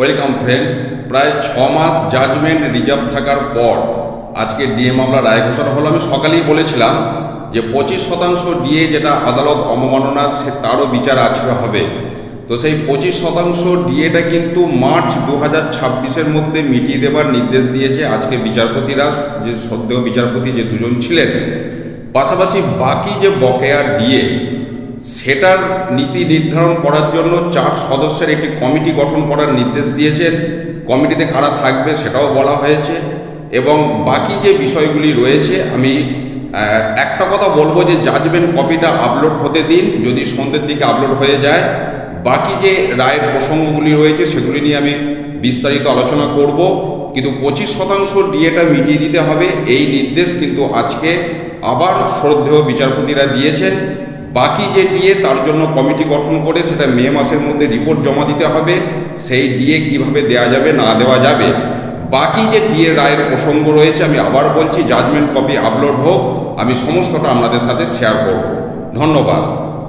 Welcome friends, প্রায় ছ মাস judgement reserve থাকার পর আজকে ডিএ মামলা রায় ঘোষণা হলো। আমি সকালেই বলেছিলাম যে পঁচিশ শতাংশ ডিএ যেটা আদালত অবমাননা, সে তারও বিচার আজকে হবে। তো সেই পঁচিশ শতাংশ ডিএটা কিন্তু মার্চ দু হাজার ছাব্বিশের মধ্যে মিটিয়ে দেবার নির্দেশ দিয়েছে আজকে বিচারপতিরা, যে সদ্য বিচারপতি যে দুজন ছিলেন। পাশাপাশি বাকি যে বকেয়া ডিএ সেটার নীতি নির্ধারণ করার জন্য চার সদস্যের একটি কমিটি গঠন করার নির্দেশ দিয়েছেন। কমিটিতে কারা থাকবে সেটাও বলা হয়েছে। এবং বাকি যে বিষয়গুলি রয়েছে, আমি একটা কথা বলব যে জাজমেন্ট কপিটা আপলোড হতে দিন, যদি সন্ধ্যের দিকে আপলোড হয়ে যায়। বাকি যে রায়ের প্রসঙ্গগুলি রয়েছে, সেগুলি নিয়ে আমি বিস্তারিত আলোচনা করব। কিন্তু পঁচিশ শতাংশ ডিএটা মিটিয়ে দিতে হবে। এই নির্দেশ কিন্তু আজকে আবার শ্রদ্ধেয় বিচারপতিরা দিয়েছেন। বাকি যে ডিএ তার জন্য কমিটি গঠন করে সেটা মে মাসের মধ্যে রিপোর্ট জমা দিতে হবে। সেই ডিএ কীভাবে দেওয়া যাবে, না দেওয়া যাবে? বাকি যে ডিএ রায়ের প্রসঙ্গ রয়েছে, আমি আবার বলছি জাজমেন্ট কপি আপলোড হোক, আমি সমস্তটা আপনাদের সাথে শেয়ার করব। ধন্যবাদ।